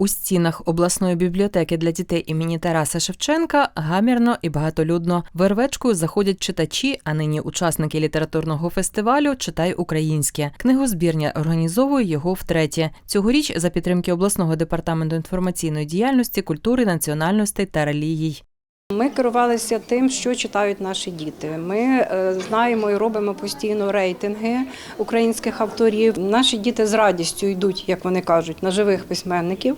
У стінах обласної бібліотеки для дітей імені Тараса Шевченка гамірно і багатолюдно. Вервечкою заходять читачі, а нині учасники літературного фестивалю Читай українське. Книгозбірня організовує його втретє. Цьогоріч за підтримки обласного департаменту інформаційної діяльності, культури, національностей та релігій. Ми керувалися тим, що читають наші діти. Ми е, знаємо і робимо постійно рейтинги українських авторів. Наші діти з радістю йдуть, як вони кажуть, на живих письменників,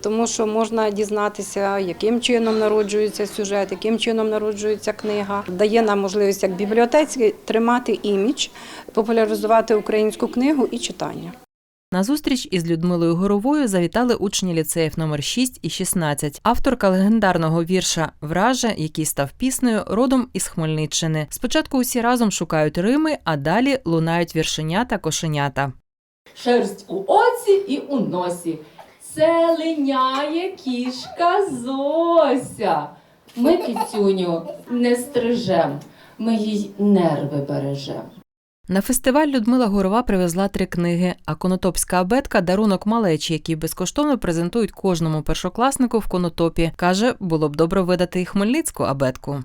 тому що можна дізнатися, яким чином народжується сюжет, яким чином народжується книга. Дає нам можливість як бібліотеці тримати імідж, популяризувати українську книгу і читання. На зустріч із Людмилою Горовою завітали учні ліцеїв номер 6 і 16. Авторка легендарного вірша Враже, який став піснею, родом із Хмельниччини. Спочатку усі разом шукають Рими, а далі лунають віршенята кошенята. Шерсть у оці і у носі. Це линяє кішка Зося. Ми кицюню не стрижем, ми їй нерви бережем. На фестиваль Людмила Горова привезла три книги, а конотопська абетка дарунок малечі, який безкоштовно презентують кожному першокласнику в конотопі. Каже, було б добре видати і хмельницьку абетку.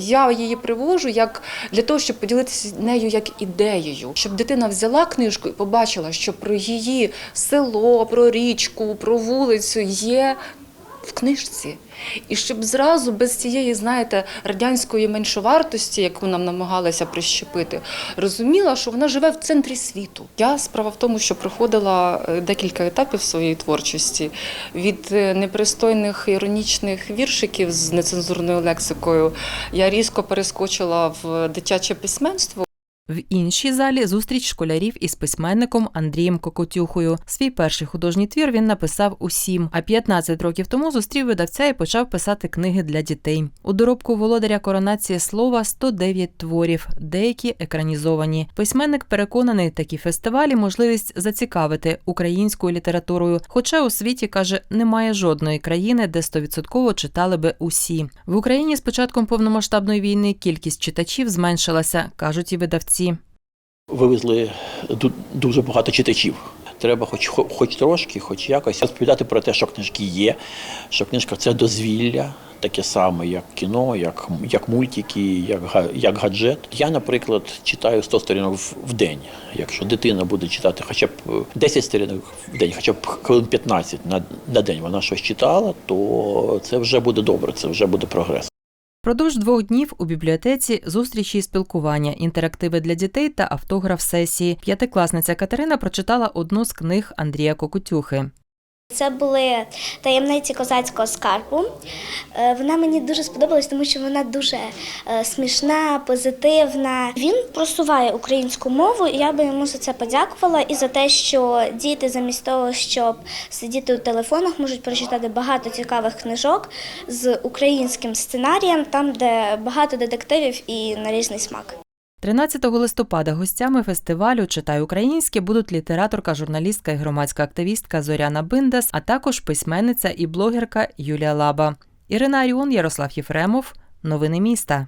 Я її привожу як для того, щоб поділитися нею як ідеєю, щоб дитина взяла книжку і побачила, що про її село, про річку, про вулицю є в книжці. І щоб зразу без цієї, знаєте, радянської меншовартості, яку нам намагалися прищепити, розуміла, що вона живе в центрі світу. Я справа в тому, що проходила е, декілька етапів своєї творчості від е, непристойних іронічних віршиків з нецензурною лексикою. Я різко перескочила в дитяче письменство. В іншій залі зустріч школярів із письменником Андрієм Кокотюхою. Свій перший художній твір він написав у сім, а 15 років тому зустрів видавця і почав писати книги для дітей. У доробку володаря коронації слова 109 творів, деякі екранізовані. Письменник переконаний, такі фестивалі можливість зацікавити українською літературою. Хоча у світі каже, немає жодної країни, де стовідсотково читали би усі. В Україні з початком повномасштабної війни кількість читачів зменшилася, кажуть і видавці. Вивезли дуже багато читачів. Треба хоч, хоч трошки, хоч якось розповідати про те, що книжки є, що книжка це дозвілля, таке саме, як кіно, як, як мультики, як, як гаджет. Я, наприклад, читаю 100 сторінок в, день. Якщо дитина буде читати хоча б е, 10 сторінок в день, хоча б хвилин 15 на, на день вона щось читала, то це вже буде добре, це вже буде прогрес. Продовж двох днів у бібліотеці зустрічі і спілкування, інтерактиви для дітей та автограф сесії. П'ятикласниця Катерина прочитала одну з книг Андрія Кокутюхи. Це були таємниці козацького скарбу. Е, Вона мені дуже сподобалась, тому що вона дуже е, смішна, позитивна. Він просуває українську мову, і я би йому за це подякувала. І за те, що діти замість того, щоб сидіти у телефонах, можуть прочитати багато цікавих книжок з українським сценарієм, там, де багато детективів і на різний смак. 13 листопада гостями фестивалю Читай українське будуть літераторка, журналістка і громадська активістка Зоряна Биндас, а також письменниця і блогерка Юлія Лаба. Ірина Аріон, Ярослав Єфремов. Новини міста.